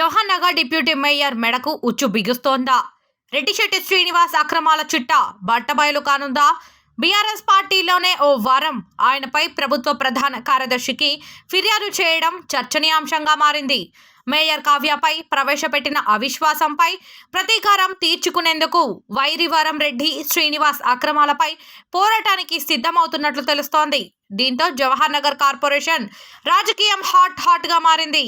Jawaharnagar deputy mayor మెడకు ఉచ్చు బిగుస్తోందా? రెడ్డిశెట్టి శ్రీనివాస్ అక్రమాల చిట్ట బట్టబయలు కానుందా? బీఆర్ఎస్ పార్టీలోనే ఓ వారం ఆయనపై ప్రభుత్వ ప్రధాన కార్యదర్శికి ఫిర్యాదు చేయడం చర్చనీయాంశంగా మారింది. మేయర్ కావ్యపై ప్రవేశపెట్టిన అవిశ్వాసంపై ప్రతీకారం తీర్చుకునేందుకు వైరివరం రెడ్డి శ్రీనివాస్ అక్రమాలపై పోరాటానికి సిద్ధమవుతున్నట్లు తెలుస్తోంది. దీంతో జవహర్ నగర్ కార్పొరేషన్ రాజకీయం హాట్ హాట్గా మారింది.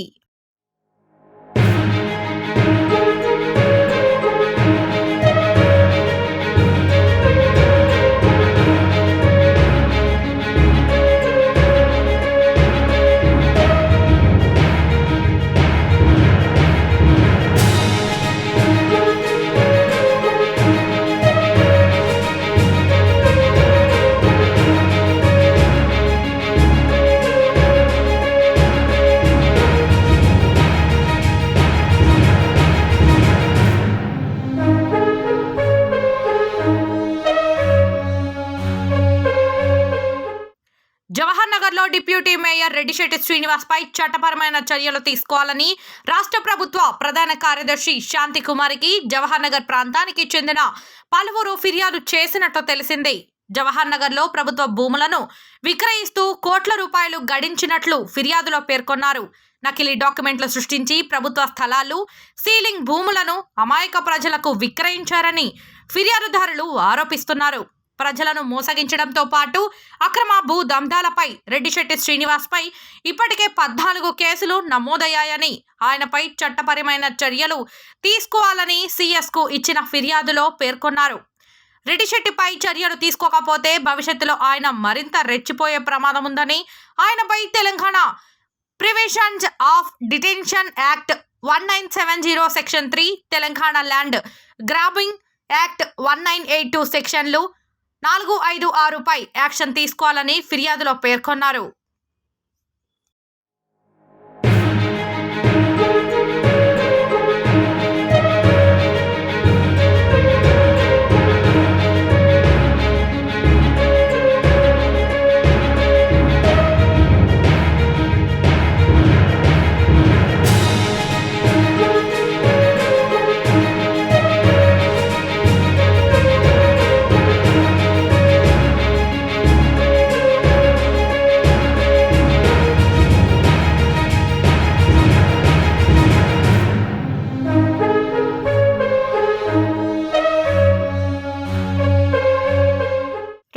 త్వరలో డిప్యూటీ మేయర్ రెడ్డిశెట్టి శ్రీనివాస్పై చట్టపరమైన చర్యలు తీసుకోవాలని రాష్ట్ర ప్రభుత్వ ప్రధాన కార్యదర్శి శాంతి కుమారికి జవహర్ నగర్ ప్రాంతానికి చెందిన పలువురు ఫిర్యాదు చేసినట్లు తెలిసింది. జవహర్ ప్రభుత్వ భూములను విక్రయిస్తూ కోట్ల రూపాయలు గడించినట్లు ఫిర్యాదులో పేర్కొన్నారు. నకిలీ డాక్యుమెంట్లు సృష్టించి ప్రభుత్వ స్థలాలు సీలింగ్ భూములను అమాయక ప్రజలకు విక్రయించారని ఫిర్యాదుదారులు ఆరోపిస్తున్నారు. ప్రజలను మోసగించడంతో పాటు అక్రమ భూ దందాలపై రెడ్డిశెట్టి శ్రీనివాస్పై ఇప్పటికే పద్నాలుగు కేసులు నమోదయ్యాయని ఆయనపై చట్టపరమైన చర్యలు తీసుకోవాలని సీఎస్కు ఇచ్చిన ఫిర్యాదులో పేర్కొన్నారు. రెడ్డిశెట్టిపై చర్యలు తీసుకోకపోతే భవిష్యత్తులో ఆయన మరింత రెచ్చిపోయే ప్రమాదం ఉందని ఆయనపై Telangana preventions of detention act one nine seven zero section three Telangana land grabbing act one nine eight two సెక్షన్లు నాలుగు ఐదు ఆరుపై యాక్షన్ తీసుకోవాలని ఫిర్యాదులో పేర్కొన్నారు.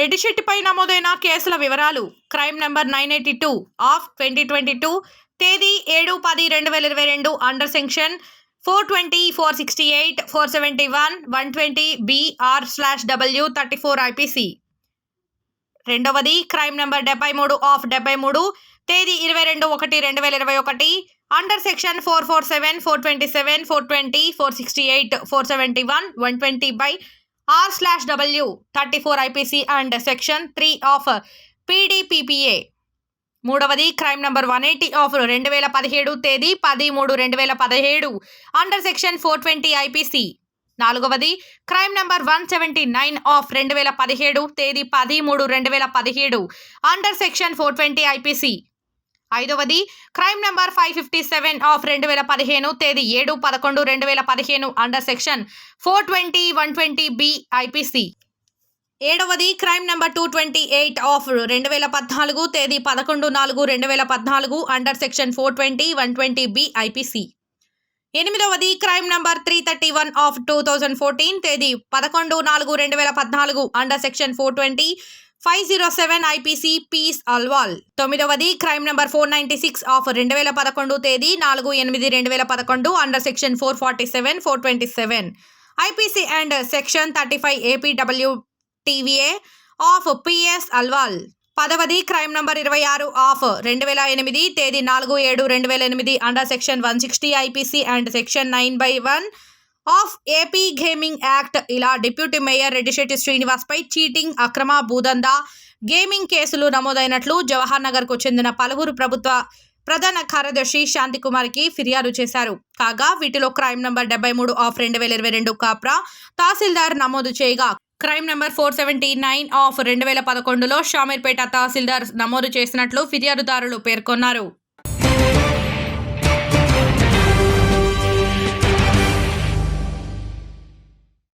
రెడ్డిశెట్టిపై నమోదైన కేసుల వివరాలు crime number nine eighty two of twenty twenty two తేదీ ఏడు పది రెండు వేల ఇరవై రెండు under section four twenty four sixty eight four seventy one one twenty B R slash W thirty four IPC. రెండవది క్రైమ్ నెంబర్ డెబ్బై మూడు ఆఫ్ డెబ్బై మూడు తేదీ ఇరవై రెండు ఒకటి రెండు వేల ఇరవై ఒకటి under section four four seven four twenty seven four twenty four sixty eight four seventy one one twenty by R slash W thirty four IPC and section three of PDPPA మూడవది crime number one eighty of రెండు వేల పదిహేడు తేదీ పది మూడు రెండు వేల పదిహేడు under section four twenty IPC నాలుగవది crime number one seventy nine of రెండు వేల పదిహేడు తేదీ పది మూడు రెండు వేల పదిహేడు under section four twenty IPC ఐదవది crime number five fifty seven of రెండు వేల పదిహేను తేదీ ఏడు పదకొండు రెండు వేల పదిహేను under section four twenty one twenty B IPC ఏడవది crime number two twenty eight of రెండు వేల పద్నాలుగు తేదీ పదకొండు నాలుగు రెండు వేల పద్నాలుగు under section four twenty one twenty B IPC ఎనిమిదవది crime number three thirty one of two thousand fourteen తేదీ పదకొండు నాలుగు రెండు వేల పద్నాలుగు under section four twenty five zero seven IPC PS Alwal. తొమ్మిదవది crime number four ninety six of రెండు వేల పదకొండు తేదీ నాలుగు ఎనిమిది రెండు వేల పదకొండు under section four forty seven four twenty seven. IPC and section thirty five APW TVA of PS Alwal. పదవది crime number ఇరవై ఆరు ఆఫ్ రెండు వేల ఎనిమిది తేదీ నాలుగు ఏడు రెండు వేల ఎనిమిది under section one sixty IPC and section nine by one of AP gaming act. ఇలా డిప్యూటీ మేయర్ రెడ్డిశెట్టి శ్రీనివాస్పై చీటింగ్ అక్రమ భూదందా గేమింగ్ కేసులు నమోదైనట్లు జవహర్ నగర్కు చెందిన పలువురు ప్రభుత్వ ప్రధాన కార్యదర్శి శాంతికుమార్కి ఫిర్యాదు చేశారు. కాగా వీటిలో క్రైమ్ నంబర్ డెబ్బై మూడు ఆఫ్ రెండు వేల ఇరవై రెండు కాప్రా తహసీల్దార్ నమోదు చేయగా crime number four seventy nine of రెండు వేల పదకొండులో షామీర్పేట తహసీల్దార్ నమోదు చేసినట్లు ఫిర్యాదుదారులు పేర్కొన్నారు.